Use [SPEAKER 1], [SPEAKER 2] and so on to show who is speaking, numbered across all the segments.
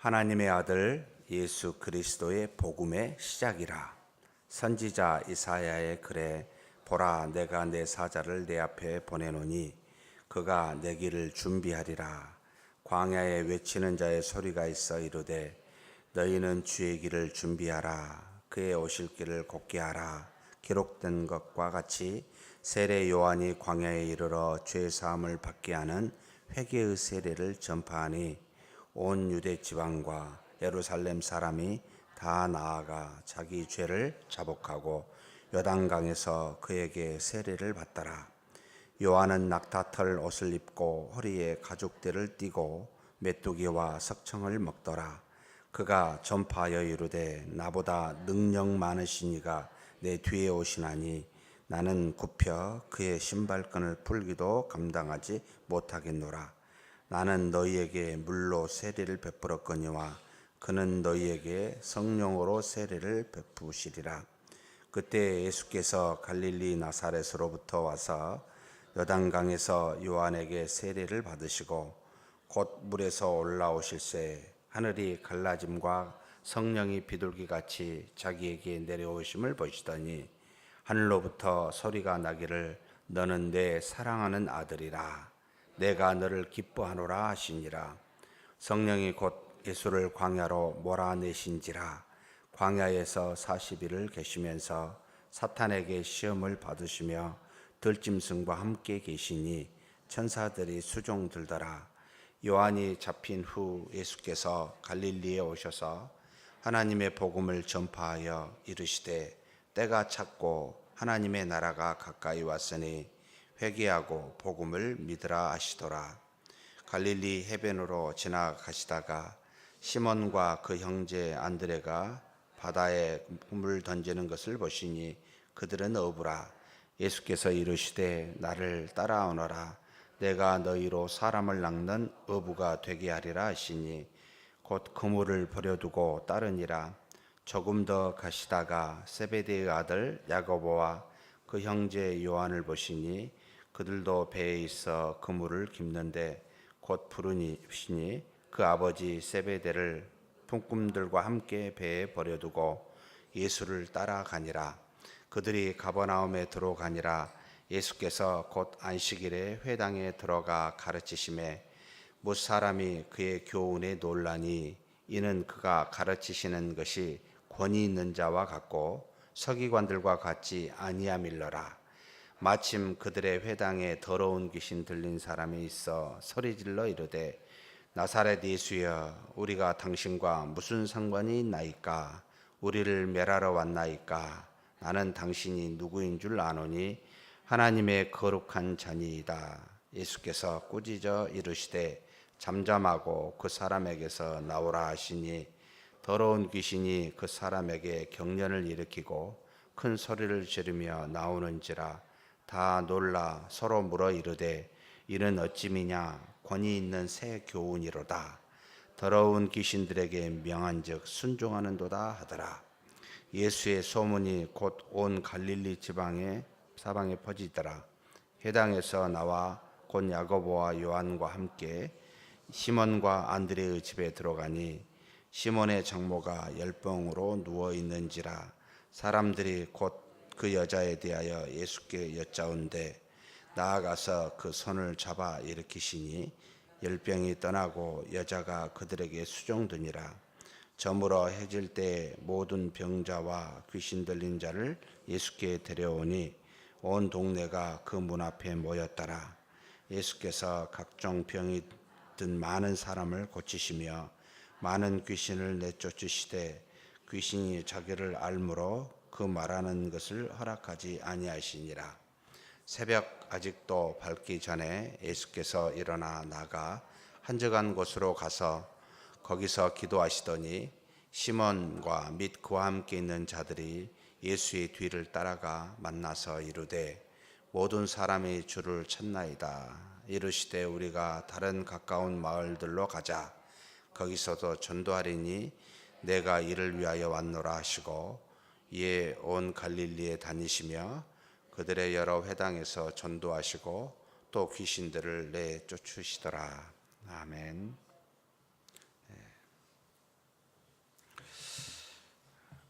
[SPEAKER 1] 하나님의 아들 예수 그리스도의 복음의 시작이라. 선지자 이사야의 글에 보라 내가 내 사자를 내 앞에 보내노니 그가 내 길을 준비하리라. 광야에 외치는 자의 소리가 있어 이르되 너희는 주의 길을 준비하라. 그의 오실 길을 곱게 하라. 기록된 것과 같이 세례 요한이 광야에 이르러 죄 사함을 받게 하는 회개의 세례를 전파하니 온 유대 지방과 예루살렘 사람이 다 나아가 자기 죄를 자복하고 요단강에서 그에게 세례를 받더라. 요한은 낙타털 옷을 입고 허리에 가죽대를 띠고 메뚜기와 석청을 먹더라. 그가 전파하여 이르되 나보다 능력 많으시니가 내 뒤에 오시나니 나는 굽혀 그의 신발끈을 풀기도 감당하지 못하겠노라. 나는 너희에게 물로 세례를 베풀었거니와 그는 너희에게 성령으로 세례를 베푸시리라. 그때 예수께서 갈릴리 나사렛으로부터 와서 여단강에서 요한에게 세례를 받으시고 곧 물에서 올라오실새 하늘이 갈라짐과 성령이 비둘기 같이 자기에게 내려오심을 보시더니 하늘로부터 소리가 나기를 너는 내 사랑하는 아들이라 내가 너를 기뻐하노라 하시니라. 성령이 곧 예수를 광야로 몰아내신지라. 광야에서 40일을 계시면서 사탄에게 시험을 받으시며 들짐승과 함께 계시니 천사들이 수종 들더라. 요한이 잡힌 후 예수께서 갈릴리에 오셔서 하나님의 복음을 전파하여 이르시되 때가 찼고 하나님의 나라가 가까이 왔으니 회개하고 복음을 믿으라 하시더라. 갈릴리 해변으로 지나가시다가 시몬과 그 형제 안드레가 바다에 물 던지는 것을 보시니 그들은 어부라. 예수께서 이르시되 나를 따라오너라. 내가 너희로 사람을 낚는 어부가 되게 하리라 하시니 곧 그물을 버려두고 따르니라. 조금 더 가시다가 세베대의 아들 야고보와 그 형제 요한을 보시니 그들도 배에 있어 그물을 깁는데 곧 부르시니 그 아버지 세베대를 품꾼들과 함께 배에 버려두고 예수를 따라가니라. 그들이 가버나움에 들어가니라. 예수께서 곧 안식일에 회당에 들어가 가르치심에 못 사람이 그의 교훈에 놀라니 이는 그가 가르치시는 것이 권위 있는 자와 같고 서기관들과 같지 아니함일러라. 마침 그들의 회당에 더러운 귀신 들린 사람이 있어 소리질러 이르되 나사렛 예수여 우리가 당신과 무슨 상관이 있나이까? 우리를 멸하러 왔나이까? 나는 당신이 누구인 줄 아노니 하나님의 거룩한 자니이다. 예수께서 꾸짖어 이르시되 잠잠하고 그 사람에게서 나오라 하시니 더러운 귀신이 그 사람에게 경련을 일으키고 큰 소리를 지르며 나오는지라 다 놀라 서로 물어 이르되 이는 어찌미냐? 권위 있는 새 교훈이로다. 더러운 귀신들에게 명한즉 순종하는도다 하더라. 예수의 소문이 곧 온 갈릴리 지방에 사방에 퍼지더라. 해당에서 나와 곧 야고보와 요한과 함께 시몬과 안드레의 집에 들어가니 시몬의 장모가 열병으로 누워 있는지라 사람들이 곧 그 여자에 대하여 예수께 여짜온데 나아가서 그 손을 잡아 일으키시니 열병이 떠나고 여자가 그들에게 수종드니라. 저물어 해질 때 모든 병자와 귀신 들린 자를 예수께 데려오니 온 동네가 그 문 앞에 모였더라. 예수께서 각종 병이 든 많은 사람을 고치시며 많은 귀신을 내쫓으시되 귀신이 자기를 알므로 그 말하는 것을 허락하지 아니하시니라. 새벽 아직도 밝기 전에 예수께서 일어나 나가 한적한 곳으로 가서 거기서 기도하시더니 시몬과 및 그와 함께 있는 자들이 예수의 뒤를 따라가 만나서 이르되 모든 사람이 주를 찾나이다. 이르시되 우리가 다른 가까운 마을들로 가자. 거기서도 전도하리니 내가 이를 위하여 왔노라 하시고 이에 온 갈릴리에 다니시며 그들의 여러 회당에서 전도하시고 또 귀신들을 내 쫓으시더라. 아멘. 예.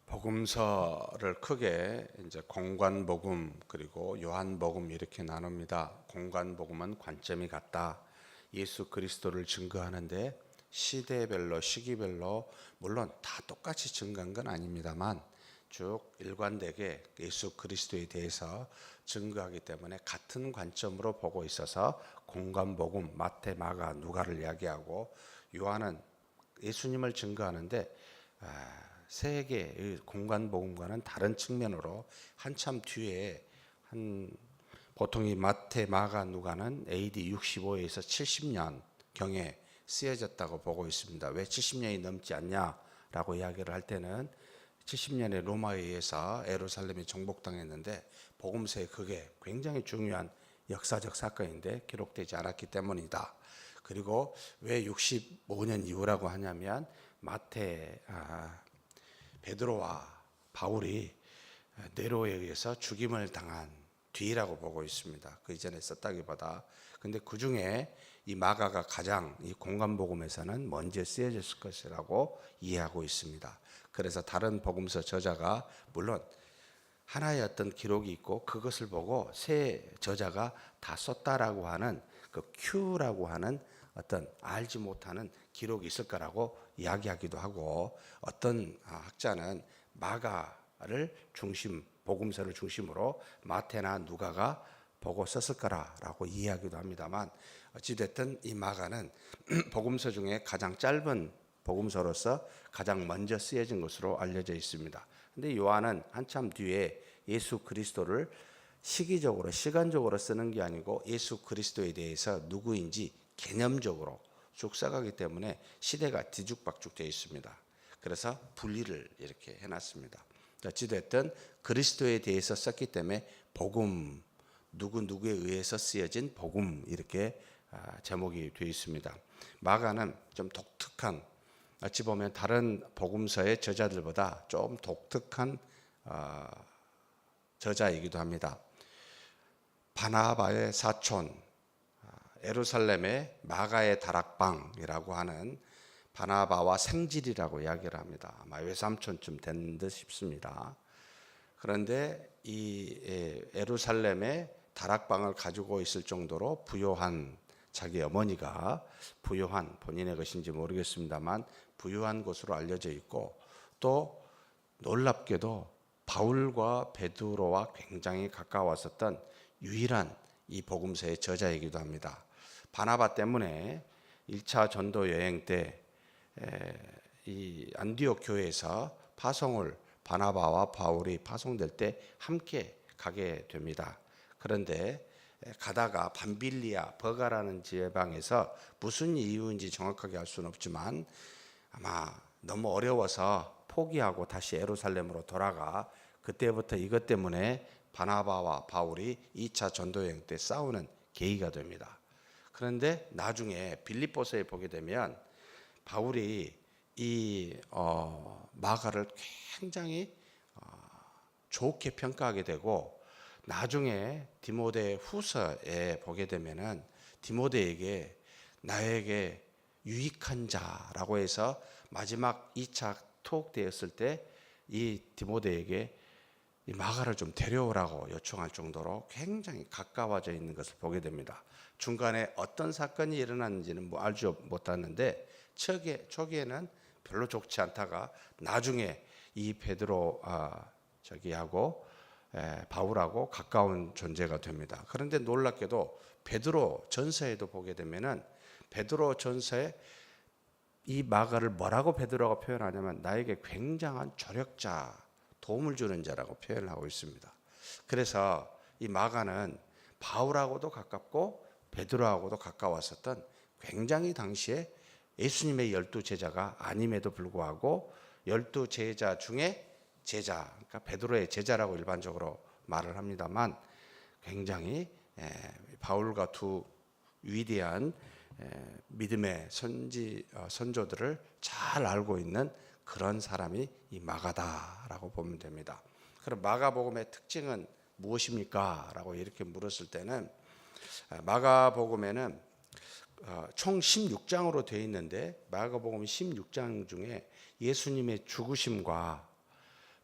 [SPEAKER 1] 복음서를 크게 이제 공관 복음 그리고 요한 복음 이렇게 나눕니다. 공관 복음은 관점이 같다. 예수 그리스도를 증거하는데 시대별로 시기별로 물론 다 똑같이 증거한 건 아닙니다만 쭉 일관되게 예수 그리스도에 대해서 증거하기 때문에 같은 관점으로 보고 있어서 공관복음 마태 마가 누가를 이야기하고 요한은 예수님을 증거하는데 아, 세계 공간복음과는 다른 측면으로 한참 뒤에 한 보통 이 마태, 마가, 누가는 AD 65에서 70년 경에 쓰여졌다고 보고 있습니다. 왜 70년이 넘지 않냐라고 이야기를 할 때는 70년에 로마에 의해서 에루살렘이 정복당했는데 복음서에 그게 굉장히 중요한 역사적 사건인데 기록되지 않았기 때문이다. 그리고 왜 65년 이후라고 하냐면 마태 아, 베드로와 바울이 네로에 의해서 죽임을 당한 뒤라고 보고 있습니다. 그 이전에 썼다기보다 근데 그 중에 이 마가가 가장 이 공간 복음에서는 먼저 쓰여졌을 것이라고 이해하고 있습니다. 그래서 다른 복음서 저자가 물론 하나의 어떤 기록이 있고 그것을 보고 새 저자가 다 썼다라고 하는 그 Q라고 하는 어떤 알지 못하는 기록이 있을 거라고 이야기하기도 하고 어떤 학자는 마가를 중심 복음서를 중심으로 마태나 누가가 보고 썼을 거라라고 이해하기도 합니다만 어찌됐든 이 마가는 복음서 중에 가장 짧은 복음서로서 가장 먼저 쓰여진 것으로 알려져 있습니다. 근데 요한은 한참 뒤에 예수 그리스도를 시기적으로 시간적으로 쓰는 게 아니고 예수 그리스도에 대해서 누구인지 개념적으로 쭉 써가기 때문에 시대가 뒤죽박죽 되어 있습니다. 그래서 분리를 이렇게 해놨습니다. 어찌됐든 그리스도에 대해서 썼기 때문에 복음 누구 누구에 의해서 쓰여진 복음 이렇게 아, 제목이 되어 있습니다. 마가는 좀 독특한 어찌 보면 다른 복음서의 저자들보다 좀 독특한 아, 저자이기도 합니다. 바나바의 사촌 아, 에루살렘의 마가의 다락방이라고 하는 바나바와 생질이라고 이야기를 합니다. 아마 외삼촌쯤 된 듯 싶습니다. 그런데 이 에루살렘의 다락방을 가지고 있을 정도로 부요한 자기 어머니가 부요한 본인의 것인지 모르겠습니다만 부유한 것으로 알려져 있고 또 놀랍게도 바울과 베드로와 굉장히 가까웠었던 유일한 이 복음서의 저자이기도 합니다. 바나바 때문에 1차 전도 여행 때 이 안디옥 교회에서 파송을 바나바와 바울이 파송될 때 함께 가게 됩니다. 그런데 가다가 밤빌리아 버가라는 지방에서 무슨 이유인지 정확하게 알 수는 없지만 아마 너무 어려워서 포기하고 다시 에루살렘으로 돌아가 그때부터 이것 때문에 바나바와 바울이 2차 전도 여행 때 싸우는 계기가 됩니다. 그런데 나중에 빌립보서에 보게 되면 바울이 이 어, 마가를 굉장히 어, 좋게 평가하게 되고 나중에 디모데 후서에 보게 되면은 디모데에게 나에게 유익한 자라고 해서 마지막 2차 투옥되었을 때 이 디모데에게 이 마가를 좀 데려오라고 요청할 정도로 굉장히 가까워져 있는 것을 보게 됩니다. 중간에 어떤 사건이 일어났는지는 뭐 알지 못하는데 초기에, 초기에는 별로 좋지 않다가 나중에 이 베드로 아, 저기하고 에, 바울하고 가까운 존재가 됩니다. 그런데 놀랍게도 베드로 전서에도 보게 되면은 베드로 전서에 이 마가를 뭐라고 베드로가 표현하냐면 나에게 굉장한 조력자, 도움을 주는 자라고 표현을 하고 있습니다. 그래서 이 마가는 바울하고도 가깝고 베드로하고도 가까웠었던 굉장히 당시에 예수님의 열두 제자가 아님에도 불구하고 열두 제자 중에 제자, 그러니까 베드로의 제자라고 일반적으로 말을 합니다만 굉장히 바울과 두 위대한 믿음의 선지 어, 선조들을 잘 알고 있는 그런 사람이 이 마가다라고 보면 됩니다. 그럼 마가복음의 특징은 무엇입니까?라고 이렇게 물었을 때는 마가복음에는 어, 총 16장으로 되어 있는데 마가복음 16장 중에 예수님의 죽으심과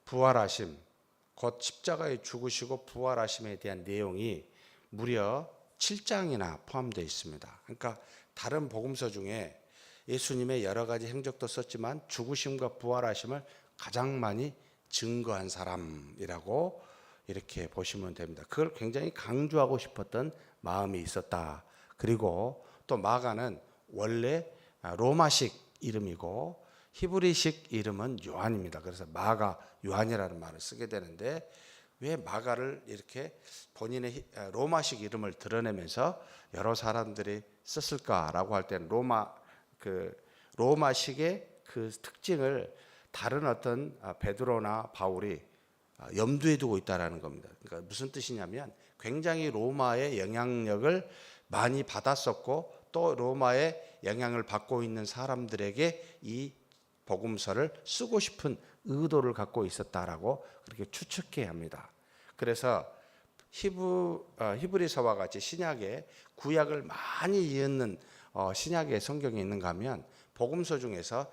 [SPEAKER 1] 부활하심, 곧 십자가에 죽으시고 부활하심에 대한 내용이 무려 7장이나 포함되어 있습니다. 그러니까 다른 복음서 중에 예수님의 여러 가지 행적도 썼지만 죽으심과 부활하심을 가장 많이 증거한 사람이라고 이렇게 보시면 됩니다. 그걸 굉장히 강조하고 싶었던 마음이 있었다. 그리고 또 마가는 원래 로마식 이름이고 히브리식 이름은 요한입니다. 그래서 마가 요한이라는 말을 쓰게 되는데 왜 마가를 이렇게 본인의 히- 아, 로마식 이름을 드러내면서 여러 사람들이 썼을까라고 할 때는 로마 그 로마식의 그 특징을 다른 어떤 아, 베드로나 바울이 아, 염두에 두고 있다라는 겁니다. 그러니까 무슨 뜻이냐면 굉장히 로마의 영향력을 많이 받았었고 또 로마의 영향을 받고 있는 사람들에게 이 복음서를 쓰고 싶은 의도를 갖고 있었다라고 그렇게 추측해야 합니다. 그래서 히브 어, 히브리서와 같이 신약에 구약을 많이 이었는 어, 신약의 성경이 있는가 하면 복음서 중에서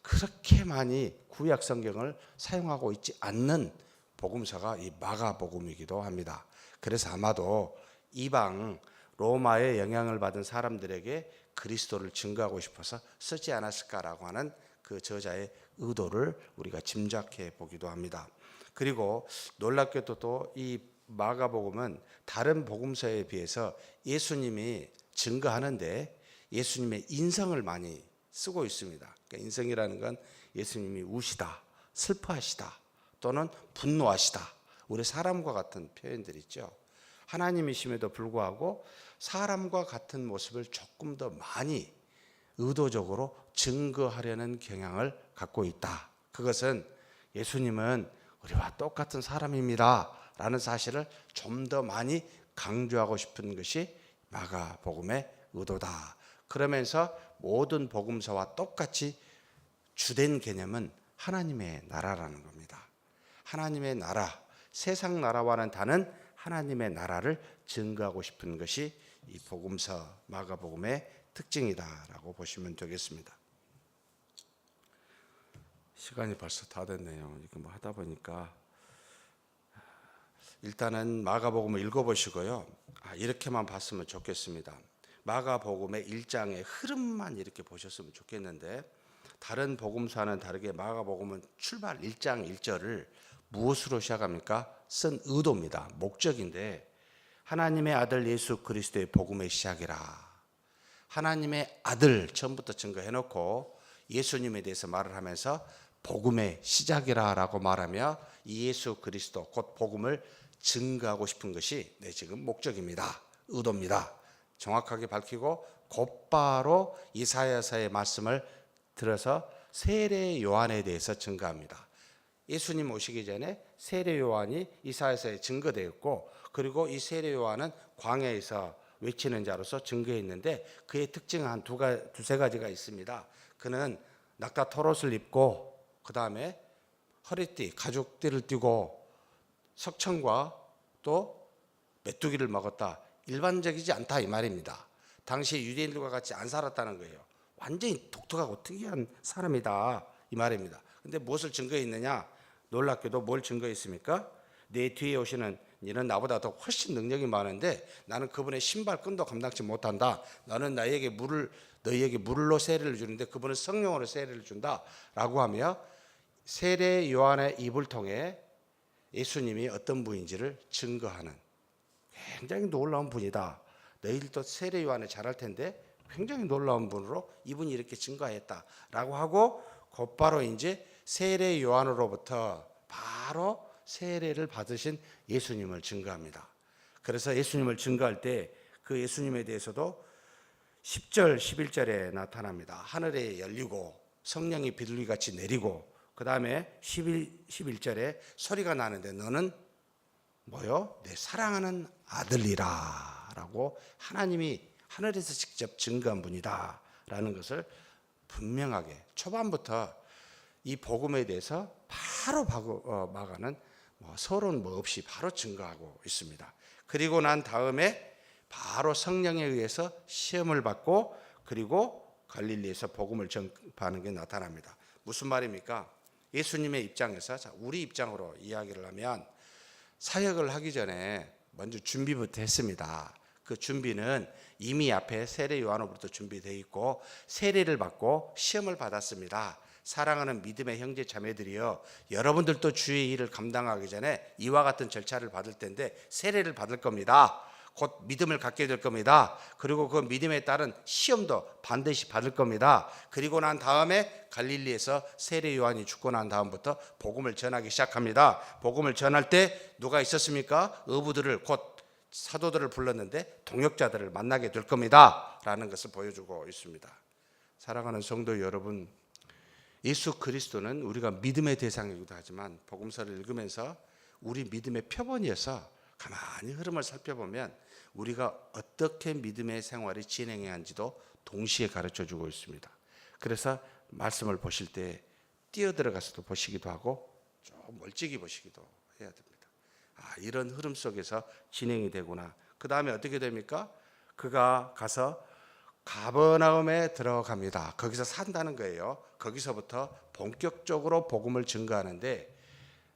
[SPEAKER 1] 그렇게 많이 구약 성경을 사용하고 있지 않는 복음서가 이 마가복음이기도 합니다. 그래서 아마도 이방 로마의 영향을 받은 사람들에게 그리스도를 증거하고 싶어서 쓰지 않았을까라고 하는 그 저자의 의도를 우리가 짐작해 보기도 합니다. 그리고 놀랍게도 또 이 마가복음은 다른 복음서에 비해서 예수님이 증거하는데 예수님의 인성을 많이 쓰고 있습니다. 그러니까 인성이라는 건 예수님이 우시다, 슬퍼하시다, 또는 분노하시다. 우리 사람과 같은 표현들 있죠. 하나님이심에도 불구하고 사람과 같은 모습을 조금 더 많이 의도적으로 증거하려는 경향을 갖고 있다. 그것은 예수님은 우리와 똑같은 사람입니다. 라는 사실을 좀 더 많이 강조하고 싶은 것이 마가복음의 의도다. 그러면서 모든 복음서와 똑같이 주된 개념은 하나님의 나라라는 겁니다. 하나님의 나라, 세상 나라와는 다른 하나님의 나라를 증거하고 싶은 것이 이 복음서 마가복음의 특징이다라고 보시면 되겠습니다. 시간이 벌써 다 됐네요. 이거 뭐 하다 보니까 일단은 마가복음을 읽어보시고요. 아, 이렇게만 봤으면 좋겠습니다. 마가복음의 1장의 흐름만 이렇게 보셨으면 좋겠는데 다른 복음서와는 다르게 마가복음은 출발 1장 1절을 무엇으로 시작합니까? 쓴 의도입니다. 목적인데 하나님의 아들 예수 그리스도의 복음의 시작이라. 하나님의 아들 처음부터 증거해 놓고 예수님에 대해서 말을 하면서 복음의 시작이라라고 말하며 이 예수 그리스도 곧 복음을 증거하고 싶은 것이 내 지금 목적입니다. 의도입니다. 정확하게 밝히고 곧바로 이사야서의 말씀을 들어서 세례 요한에 대해서 증거합니다. 예수님 오시기 전에 세례 요한이 이사야서에 증거되었고 그리고 이 세례 요한은 광야에서 외치는 자로서 증거했는데 그의 특징은 한두가 두세 가지가 있습니다. 그는 낙타 토롯을 입고 그 다음에 허리띠 가죽띠를 띠고 석청과 또 메뚜기를 먹었다. 일반적이지 않다 이 말입니다. 당시 유대인들과 같이 안 살았다는 거예요. 완전히 독특하고 특이한 사람이다 이 말입니다. 근데 무엇을 증거했느냐? 놀랍게도 뭘 증거했습니까? 내 뒤에 오시는 이는 나보다 더 훨씬 능력이 많은데 나는 그분의 신발끈도 감당치 못한다. 너는 나에게 물을 너희에게 물로 세례를 주는데 그분은 성령으로 세례를 준다라고 하며 세례 요한의 입을 통해 예수님이 어떤 분인지를 증거하는 굉장히 놀라운 분이다. 너희들도 세례 요한을 잘할 텐데 굉장히 놀라운 분으로 이분이 이렇게 증거했다라고 하고 곧바로 이제 세례 요한으로부터 바로 세례를 받으신 예수님을 증거합니다. 그래서 예수님을 증거할 때 그 예수님에 대해서도 10절, 11절에 나타납니다. 하늘에 열리고 성령이 비둘기 같이 내리고 그 다음에 11, 11절에 소리가 나는데 너는 뭐요? 내 사랑하는 아들이라 라고 하나님이 하늘에서 직접 증거한 분이다 라는 것을 분명하게 초반부터 이 복음에 대해서 바로 바고- 어, 뭐 서론 뭐 없이 바로 증거하고 있습니다. 그리고 난 다음에 바로 성령에 의해서 시험을 받고 그리고 갈릴리에서 복음을 전파하는 게 나타납니다. 무슨 말입니까? 예수님의 입장에서 자, 우리 입장으로 이야기를 하면 사역을 하기 전에 먼저 준비부터 했습니다. 그 준비는 이미 앞에 세례 요한으로부터 준비되어 있고 세례를 받고 시험을 받았습니다. 사랑하는 믿음의 형제 자매들이여 여러분들도 주의 일을 감당하기 전에 이와 같은 절차를 받을 텐데 세례를 받을 겁니다. 곧 믿음을 갖게 될 겁니다. 그리고 그 믿음에 따른 시험도 반드시 받을 겁니다. 그리고 난 다음에 갈릴리에서 세례 요한이 죽고 난 다음부터 복음을 전하기 시작합니다. 복음을 전할 때 누가 있었습니까? 어부들을 곧 사도들을 불렀는데 동역자들을 만나게 될 겁니다. 라는 것을 보여주고 있습니다. 사랑하는 성도 여러분, 예수 그리스도는 우리가 믿음의 대상이기도 하지만 복음서를 읽으면서 우리 믿음의 표본이어서 가만히 흐름을 살펴보면 우리가 어떻게 믿음의 생활이 진행해야 하는지도 동시에 가르쳐 주고 있습니다. 그래서 말씀을 보실 때 뛰어들어가서도 보시기도 하고 좀 멀찍이 보시기도 해야 됩니다. 아, 이런 흐름 속에서 진행이 되구나. 그 다음에 어떻게 됩니까? 그가 가서 가버나움에 들어갑니다. 거기서 산다는 거예요. 거기서부터 본격적으로 복음을 증거하는데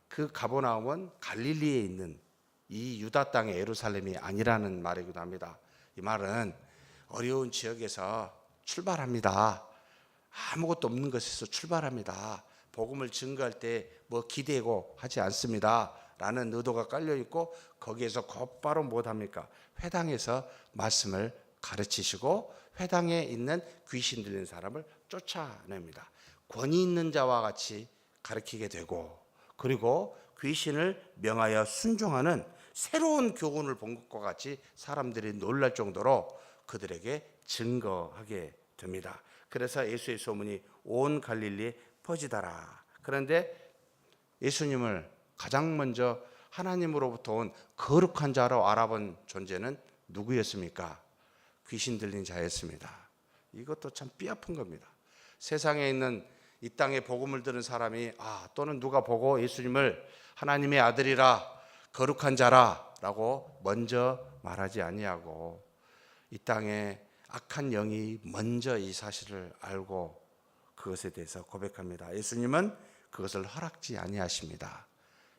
[SPEAKER 1] 그 가버나움은 갈릴리에 있는 이 유다 땅의 예루살렘이 아니라는 말이기도 합니다. 이 말은 어려운 지역에서 출발합니다. 아무것도 없는 곳에서 출발합니다. 복음을 증거할 때 뭐 기대고 하지 않습니다. 라는 의도가 깔려 있고 거기에서 곧바로 못 합니까? 회당에서 말씀을 가르치시고 회당에 있는 귀신 들린 사람을 쫓아냅니다. 권위 있는 자와 같이 가르치게 되고 그리고 귀신을 명하여 순종하는 새로운 교훈을 본 것과 같이 사람들이 놀랄 정도로 그들에게 증거하게 됩니다. 그래서 예수의 소문이 온 갈릴리에 퍼지더라. 그런데 예수님을 가장 먼저 하나님으로부터 온 거룩한 자로 알아본 존재는 누구였습니까? 귀신 들린 자였습니다. 이것도 참 삐아픈 겁니다. 세상에 있는 이 땅에 복음을 들은 사람이 아 또는 누가 보고 예수님을 하나님의 아들이라 거룩한 자라라고 먼저 말하지 아니하고 이 땅에 악한 영이 먼저 이 사실을 알고 그것에 대해서 고백합니다. 예수님은 그것을 허락지 아니하십니다.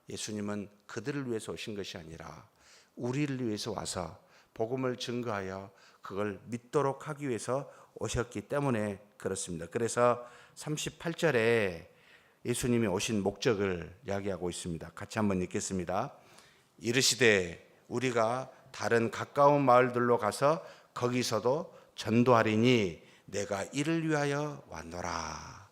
[SPEAKER 1] 예수님은 그들을 위해서 오신 것이 아니라 우리를 위해서 와서 복음을 증거하여 그걸 믿도록 하기 위해서 오셨기 때문에 그렇습니다. 그래서 38절에 예수님이 오신 목적을 이야기하고 있습니다. 같이 한번 읽겠습니다. 이르시되 우리가 다른 가까운 마을들로 가서 거기서도 전도하리니 내가 이를 위하여 왔노라.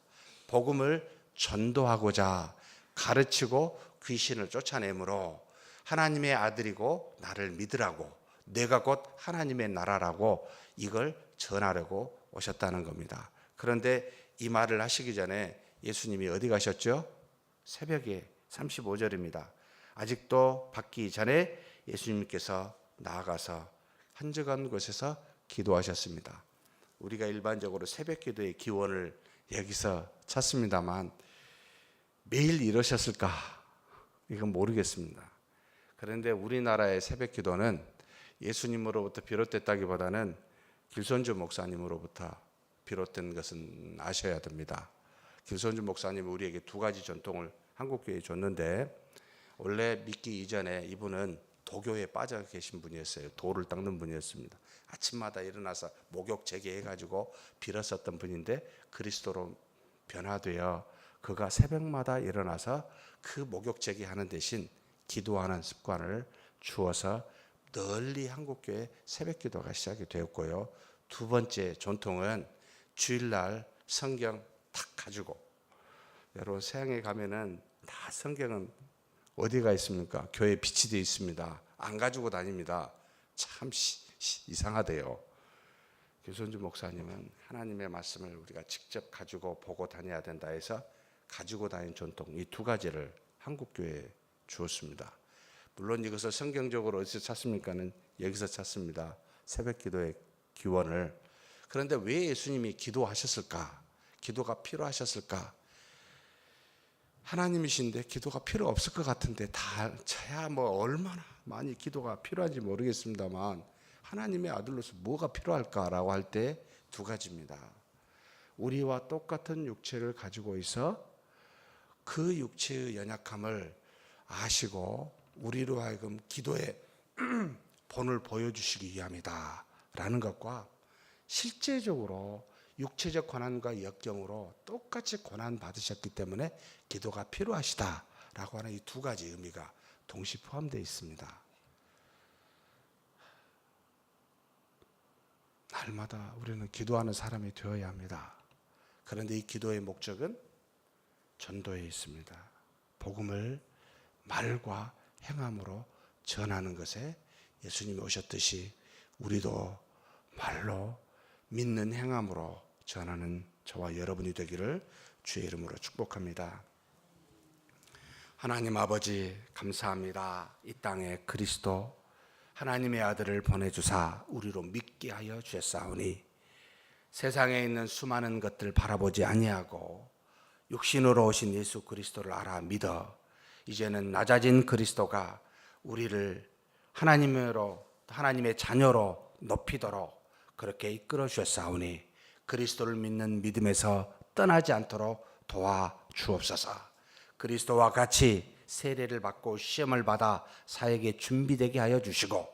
[SPEAKER 1] 복음을 전도하고자 가르치고 귀신을 쫓아내므로 하나님의 아들이고 나를 믿으라고 내가 곧 하나님의 나라라고 이걸 전하려고 오셨다는 겁니다. 그런데 이 말을 하시기 전에 예수님이 어디 가셨죠? 새벽에 35절입니다. 아직도 받기 전에 예수님께서 나아가서 한적한 곳에서 기도하셨습니다. 우리가 일반적으로 새벽 기도의 기원을 여기서 찾습니다만 매일 이러셨을까? 이건 모르겠습니다. 그런데 우리나라의 새벽 기도는 예수님으로부터 비롯됐다기보다는 길손주 목사님으로부터 비롯된 것은 아셔야 됩니다. 길손주 목사님은 우리에게 두 가지 전통을 한국교회에 줬는데 원래 믿기 이전에 이분은 도교에 빠져 계신 분이었어요. 돌을 닦는 분이었습니다. 아침마다 일어나서 목욕 재개해 가지고 빌었었던 분인데 그리스도로 변화되어 그가 새벽마다 일어나서 그 목욕 재개하는 대신 기도하는 습관을 주어서 널리 한국교회 새벽 기도가 시작이 되었고요. 두 번째 전통은 주일날 성경 탁 가지고 여러분 서양에 가면은 다 성경은 어디가 있습니까? 교회 빛이 되어 있습니다. 안 가지고 다닙니다. 참 시, 시, 이상하대요. 교선주 목사님은 하나님의 말씀을 우리가 직접 가지고 보고 다녀야 된다 해서 가지고 다닌 전통 이 두 가지를 한국 교회에 주었습니다. 물론 이것을 성경적으로 어디서 찾습니까는 여기서 찾습니다. 새벽 기도의 기원을 그런데 왜 예수님이 기도하셨을까? 기도가 필요하셨을까? 하나님이신데 기도가 필요 없을 것 같은데 다 저야 뭐 얼마나 많이 기도가 필요한지 모르겠습니다만 하나님의 아들로서 뭐가 필요할까라고 할 때 두 가지입니다. 우리와 똑같은 육체를 가지고 있어 그 육체의 연약함을 아시고 우리로 하여금 기도의 본을 보여주시기 위함이다 라는 것과 실제적으로 육체적 고난과 역경으로 똑같이 고난 받으셨기 때문에 기도가 필요하시다 라고 하는 이 두 가지 의미가 동시 포함되어 있습니다. 날마다 우리는 기도하는 사람이 되어야 합니다. 그런데 이 기도의 목적은 전도에 있습니다. 복음을 말과 행함으로 전하는 것에 예수님이 오셨듯이 우리도 말로 믿는 행함으로 전하는 저와 여러분이 되기를 주의 이름으로 축복합니다. 하나님 아버지 감사합니다. 이 땅에 그리스도 하나님의 아들을 보내주사 우리로 믿게 하여 주셨사오니 세상에 있는 수많은 것들 바라보지 아니하고 육신으로 오신 예수 그리스도를 알아 믿어 이제는 낮아진 그리스도가 우리를 하나님으로 하나님의 자녀로 높이도록 그렇게 이끌어 주셨사오니 그리스도를 믿는 믿음에서 떠나지 않도록 도와 주옵소서. 그리스도와 같이 세례를 받고 시험을 받아 사역에 준비되게 하여 주시고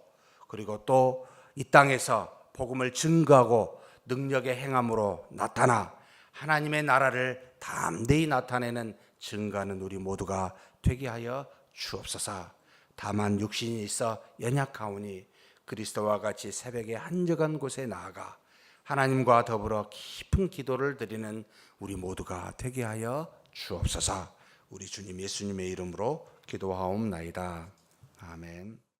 [SPEAKER 1] 그리고 또 이 땅에서 복음을 증거하고 능력의 행함으로 나타나 하나님의 나라를 담대히 나타내는 증거하는 우리 모두가 되게 하여 주옵소서. 다만 육신이 있어 연약하오니 그리스도와 같이 새벽에 한적한 곳에 나아가 하나님과 더불어 깊은 기도를 드리는 우리 모두가 되게 하여 주옵소서. 우리 주님 예수님의 이름으로 기도하옵나이다. 아멘.